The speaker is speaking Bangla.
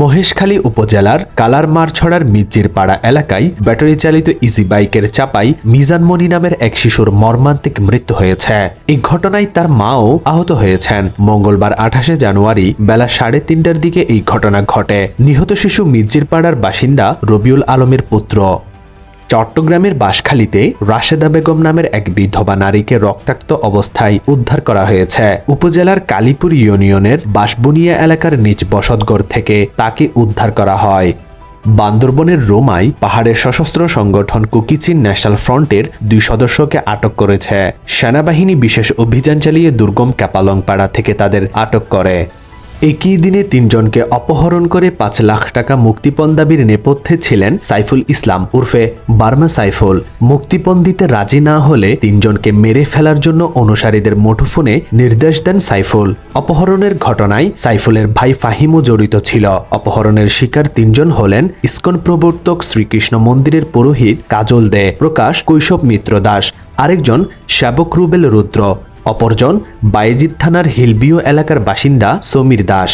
মহেশখালী উপজেলার কালারমারছড়ার মির্জির পাড়া এলাকায় ব্যাটারি চালিত ইজি বাইকের চাপাই মিজানমণি নামের এক শিশুর মর্মান্তিক মৃত্যু হয়েছে। এই ঘটনায় তার মাও আহত হয়েছেন। মঙ্গলবার আঠাশে জানুয়ারি বেলা সাড়ে তিনটার দিকে এই ঘটনা ঘটে। নিহত শিশু মির্জির পাড়ার বাসিন্দা রবিউল আলমের পুত্র। চট্টগ্রামের বাঁশখালীতে রাশেদা বেগম নামের এক বিধবা নারীকে রক্তাক্ত অবস্থায় উদ্ধার করা হয়েছে। উপজেলার কালীপুর ইউনিয়নের বাঁশবুনিয়া এলাকার নিজ বসতগড় থেকে তাকে উদ্ধার করা হয়। বান্দরবনের রোমাই পাহাড়ের সশস্ত্র সংগঠন কুকিচিন ন্যাশনাল ফ্রন্টের দুই সদস্যকে আটক করেছে। সেনাবাহিনী বিশেষ অভিযান চালিয়ে দুর্গম ক্যাপালংপাড়া থেকে তাদের আটক করে। একই দিনে তিনজনকে অপহরণ করে পাঁচ লাখ টাকা মুক্তিপণ দাবির নেপথ্যে ছিলেন সাইফুল ইসলাম উর্ফে বার্মা সাইফুল। মুক্তিপণ দিতে রাজি না হলে তিনজনকে মেরে ফেলার জন্য অনুসারীদের মুঠোফোনে নির্দেশ দেন সাইফুল। অপহরণের ঘটনায় সাইফুলের ভাই ফাহিমও জড়িত ছিল। অপহরণের শিকার তিনজন হলেন ইস্কন প্রবর্তক শ্রীকৃষ্ণ মন্দিরের পুরোহিত কাজল দে, প্রকাশ কৈশব মিত্র দাস। আরেকজন শ্যাবক রুবেল রুদ্র। অপরজন বায়েজিদ থানার হিলবিও এলাকার বাসিন্দা সমীর দাস।